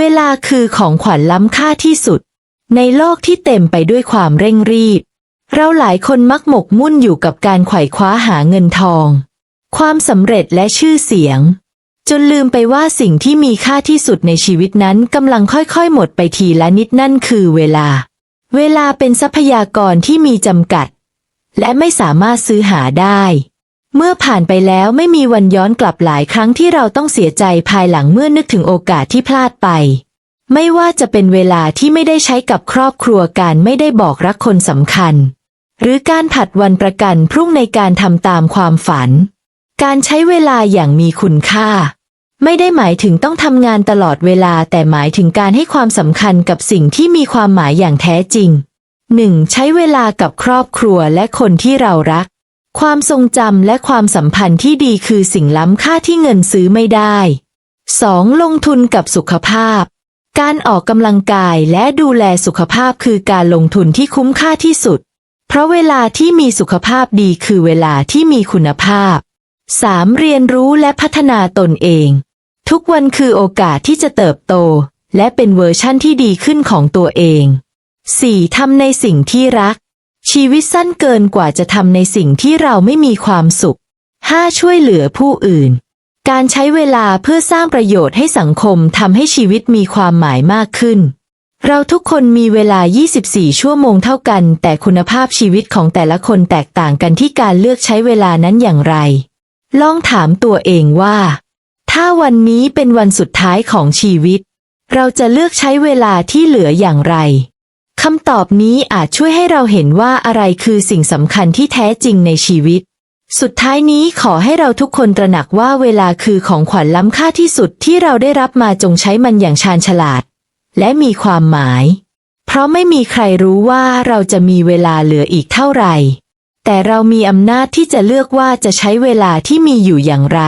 เวลาคือของขวัญล้ำค่าที่สุด ในโลกที่เต็มไปด้วยความเร่งรีบ เราหลายคนมักหมกมุ่นอยู่กับการไขว่คว้าหาเงินทอง ความสำเร็จและชื่อเสียง จนลืมไปว่าสิ่งที่มีค่าที่สุดในชีวิตนั้นกำลังค่อยๆ หมดไปทีละนิดนั่นคือเวลา เวลาเป็นทรัพยากรที่มีจำกัด และไม่สามารถซื้อหาได้ เมื่อผ่านไปแล้วไม่มีวันย้อนกลับหลายครั้งที่เราต้องเสียใจภายหลังเมื่อนึกถึงโอกาสที่พลาดไป ไม่ว่าจะเป็นเวลาที่ไม่ได้ใช้กับครอบครัวการไม่ได้บอกรักคนสำคัญ หรือการผัดวันประกันพรุ่งในการทำตามความฝัน การใช้เวลาอย่างมีคุณค่า ไม่ได้หมายถึงต้องทำงานตลอดเวลาแต่หมายถึงการให้ความสำคัญกับสิ่งที่มีความหมายอย่างแท้จริง 1. ใช้เวลากับครอบครัวและคนที่เรารัก ความทรงจำและความสัมพันธ์ที่ดีคือสิ่งล้ำค่าที่เงินซื้อไม่ได้ 2. ลงทุนกับสุขภาพ การออกกำลังกายและดูแลสุขภาพคือการลงทุนที่คุ้มค่าที่สุด เพราะเวลาที่มีสุขภาพดีคือเวลาที่มีคุณภาพ 3. เรียนรู้และพัฒนาตนเอง ทุกวันคือโอกาสที่จะเติบโต และเป็นเวอร์ชั่นที่ดีขึ้นของตัวเอง 4. ทำในสิ่งที่รัก ชีวิตสั้นเกินกว่าจะทำในสิ่งที่เราไม่มีความสุข 5. ช่วยเหลือผู้อื่น การใช้เวลาเพื่อสร้างประโยชน์ให้สังคมทำให้ชีวิตมีความหมายมากขึ้น เราทุกคนมีเวลา 24 ชั่วโมงเท่ากัน แต่คุณภาพชีวิตของแต่ละคนแตกต่างกันที่การเลือกใช้เวลานั้นอย่างไร ลองถามตัวเองว่า ถ้าวันนี้เป็นวันสุดท้ายของชีวิต เราจะเลือกใช้เวลาที่เหลืออย่างไร คำตอบนี้อาจช่วยให้เราเห็นว่าอะไรคือสิ่งสำคัญที่แท้จริงในชีวิต สุดท้ายนี้ขอให้เราทุกคนตระหนักว่าเวลาคือของขวัญล้ำค่าที่สุดที่เราได้รับมาจงใช้มันอย่างชาญฉลาด และมีความหมาย เพราะไม่มีใครรู้ว่าเราจะมีเวลาเหลืออีกเท่าไหร่ แต่เรามีอำนาจที่จะเลือกว่าจะใช้เวลาที่มีอยู่อย่างไร